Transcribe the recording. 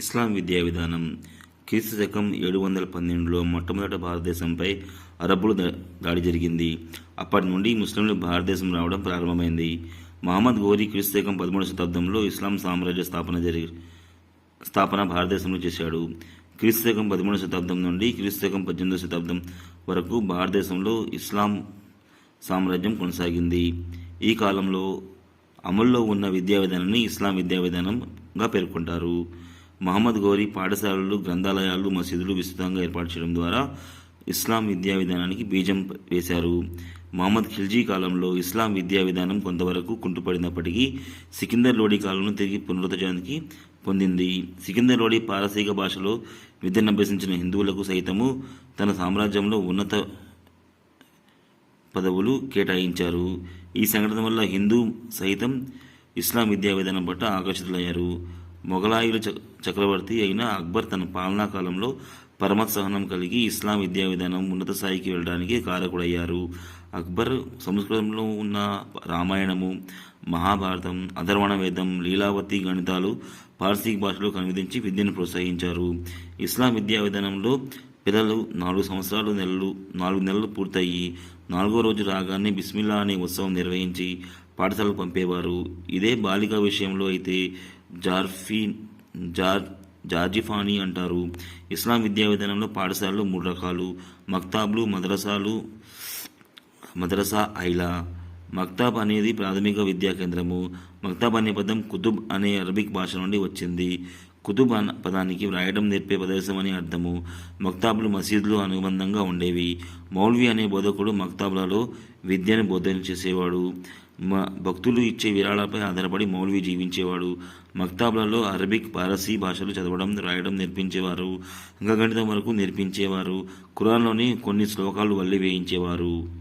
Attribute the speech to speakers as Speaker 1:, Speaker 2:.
Speaker 1: ఇస్లాం విద్యా విధానం. క్రీస్తు శకం ఏడు వందల పన్నెండులో మొట్టమొదట భారతదేశంపై అరబ్బులు దా- దాడి జరిగింది. అప్పటి నుండి ముస్లింలు భారతదేశం రావడం ప్రారంభమైంది. మహమ్మద్ గోరీ క్రీస్తు శకం పదమూడవ శతాబ్దంలో ఇస్లాం సామ్రాజ్య స్థాపన జరిగి స్థాపన భారతదేశంలో చేశాడు. క్రీస్తు శకం పదమూడవ శతాబ్దం నుండి క్రీస్తు శకం పద్దెనిమిదవ శతాబ్దం వరకు భారతదేశంలో ఇస్లాం సామ్రాజ్యం కొనసాగింది. ఈ కాలంలో అమల్లో ఉన్న విద్యా విధానాన్ని ఇస్లాం విద్యా విధానంగా పేర్కొంటారు. మహమ్మద్ గౌరీ పాఠశాలలు గ్రంథాలయాలు మసీదులు విస్తృతంగా ఏర్పాటు చేయడం ద్వారా ఇస్లాం విద్యా విధానానికి బీజం వేశారు. మహమ్మద్ ఖిల్జీ కాలంలో ఇస్లాం విద్యా విధానం కొంతవరకు కుంటుపడినప్పటికీ సికిందర్ లోడి కాలంలో తిరిగి పునరుద్ధరించడానికి పొందింది. సికిందర్ లోడి పారసీక భాషలో విద్యను అభ్యసించిన హిందువులకు సైతము తన సామ్రాజ్యంలో ఉన్నత పదవులు కేటాయించారు. ఈ సంఘటన వల్ల హిందూ సైతం ఇస్లాం విద్యా విధానం పట్ల ఆకర్షితులయ్యారు. మొఘలాయుల చ- చక్రవర్తి అయిన అక్బర్ తన పాలనా కాలంలో పరమత్ సహనం కలిగి ఇస్లాం విద్యా విధానం ఉన్నత స్థాయికి వెళ్ళడానికి కారకుడయ్యారు. అక్బర్ సంస్కృతంలో ఉన్న రామాయణము మహాభారతం అధర్వణ వేదం లీలావతి గణితాలు పార్సీ భాషలో కనువిధించి విద్యను ప్రోత్సహించారు. ఇస్లాం విద్యా విధానంలో పిల్లలు నాలుగు సంవత్సరాలు నెలలు నాలుగు నెలలు పూర్తయి నాలుగో రోజు రాగానే బిస్మిల్లా అనే ఉత్సవం నిర్వహించి పాఠశాలకు పంపేవారు. ఇదే బాలిక విషయంలో అయితే జార్ఫీ జార్ జార్జిఫానీ అంటారు. ఇస్లాం విద్యా విధానంలో పాఠశాలలు మూడు రకాలు. మక్తాబ్లు మద్రసాలు మద్రసా ఐలా. మక్తాబ్ అనేది ప్రాథమిక విద్యా కేంద్రము. మక్తాబ్ అనే పదం కుతుబ్ అనే అరబిక్ భాష నుండి వచ్చింది. కుతుబ్ అన్న పదానికి వ్రాయడం నేర్పే ప్రదేశం అని అర్థము. మక్తాబులు మసీదులు అనుబంధంగా ఉండేవి. మౌల్వి అనే బోధకుడు మక్తాబులలో విద్యను బోధన చేసేవాడు. భక్తులు ఇచ్చే విరాళాలపై ఆధారపడి మౌల్వి జీవించేవాడు. మక్తాబ్లలో అరబిక్ పారసీ భాషలు చదవడం రాయడం నేర్పించేవారు. అంకగణితం వరకు నేర్పించేవారు. ఖురాన్లోని కొన్ని శ్లోకాలు వల్లి వేయించేవారు.